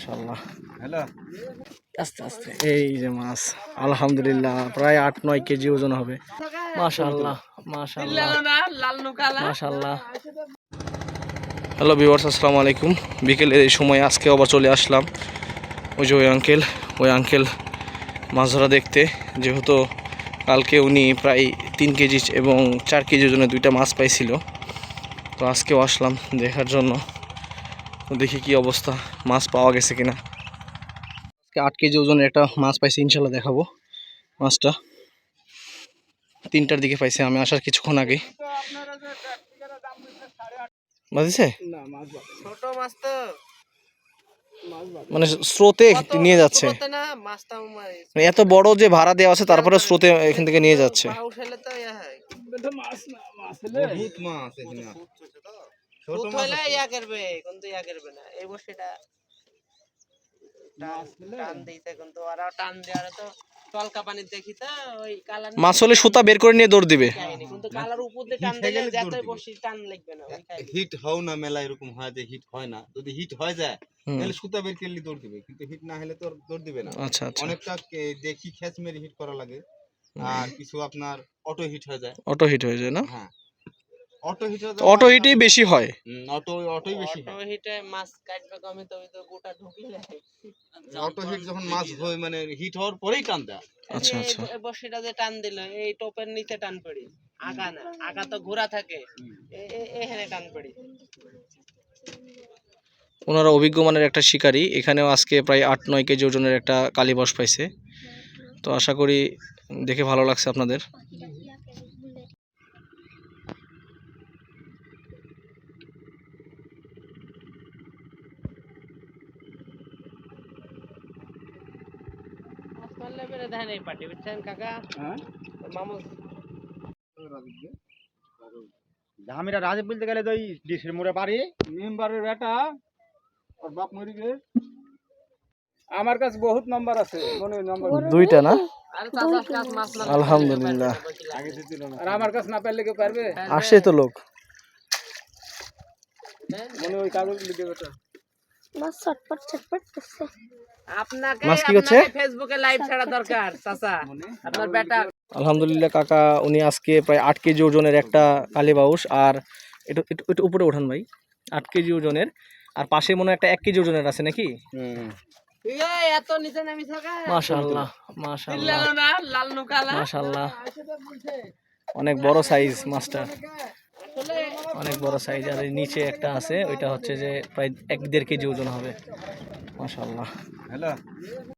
মাশাল্লাহ আস্তে আস্তে। এই যে মাছ আলহামদুলিল্লাহ প্রায় আট নয় কেজি ওজন হবে। মাশাল্লাহ মাশাল্লাহ মাশাল্লাহ হ্যালো ভিউয়ার্স আসসালামু আলাইকুম। বিকেলের এই সময় আজকে আবার চলে আসলাম। ওই যে ওই আঙ্কেল ওই আঙ্কেল মাছ ধরা দেখতে। যেহেতু কালকে উনি প্রায় তিন কেজি এবং চার কেজি ওজনে দুইটা মাছ পাইছিল। তো আজকেও আসলাম দেখার জন্য। দেখি কি অবস্থা মাছ পাওয়া গেছে কিনা। আজকে আট কেজি ওজনের একটা মাছ পাইছি ইনশাল্লাহ দেখাবো মাছটা। তিনটার দিকে পাইছি আমি আসার কিছুক্ষণ আগে বাজিছে ছোট মাছ তো। মানে স্রোতে নিয়ে যাচ্ছে? মানে এত বড় যে ভাড়া দেওয়া আছে তারপরে স্রোতে এখান থেকে নিয়ে যাচ্ছে। হলে ইয়া হইলে করবে কিন্তু ইয়া করবে না। এই বসিটা টান দিতে কিন্তু। ওরা টান দেওয়ার তো তলকা পানি দেখি তো ওই কালার মাছ হলে সুতা বের করে নিয়ে দৌড় দিবে। কিন্তু কালার উপর দিয়ে টান হিট দিলে গেলে যাতে দৌড় দিবে। বসি টান লাগবে না হিট হও না মেলা এরকম হয় যে হিট হয় না। যদি হিট হয়ে যায় তাহলে সুতা বের করলে দৌড় দিবে। কিন্তু হিট না হলে তো দৌড় দিবে না। আচ্ছা আচ্ছা। অনেকটা দেখি খেচ মেরে হিট করা লাগে। আর কিছু আপনার অটো হিট হয়ে যায়। অটো হিট হয়ে যায় না? হ্যাঁ। অটো হিট অটো হিটই বেশি হয়। অটো অটোই বেশি অটো হিটে মাছ কাটবে কমে তো ওই তো গোটা ঢুকিলে অটো হিট যখন মাছ হয়। মানে হিট হওয়ার পরেই টান দেয়। আচ্ছা আচ্ছা। এই বসিটা যে টান দিল এই টোপের নিচে টান পড়ি। আগা না আগা তো ঘোরা থাকে। এখানে টান পড়ি। ওনারা অভিজ্ঞ মানের একটা শিকারী। এখানেও আজকে প্রায় আট নয় কেজি ওজনের একটা কালীবস পাইছে। তো আশা করি দেখে ভালো লাগছে আপনাদের। বুঝছেন কাকা? ঝামিরা রাজীব বলতে গেলে তো ওই ডিসের মোড়ে বাড়ি। মেম্বারের বেটা ওর বাপ মরি আমার কাছে বহুত নাম্বার আছে মনে নাম্বার দুইটা না? আরে আলহামদুলিল্লাহ। আর আমার কাছে না পারলে কেউ পারবে? আসে তো লোক। মনে ওই কাগজ লিখে বেটা। মাছ ছটপট ছটপট করছে। আপনাকে মাছ কি করছে? ফেসবুকে লাইভ ছাড়া দরকার চাচা। আপনার বেটা। আলহামদুলিল্লাহ কাকা উনি আজকে প্রায় আট কেজি ওজনের একটা কালীবাউস আর একটু উপরে ওঠান ভাই। আট কেজি ওজনের আর পাশে মনে হয় একটা এক কেজি ওজনের আছে নাকি? থাকা মাশাল্লাহ অনেক বড় সাইজ মাছটা আসলে অনেক বড় সাইজ আর নিচে একটা আছে, ওইটা হচ্ছে যে প্রায় এক দেড় কেজি ওজন হবে। মাসাল্লাহ হ্যালো।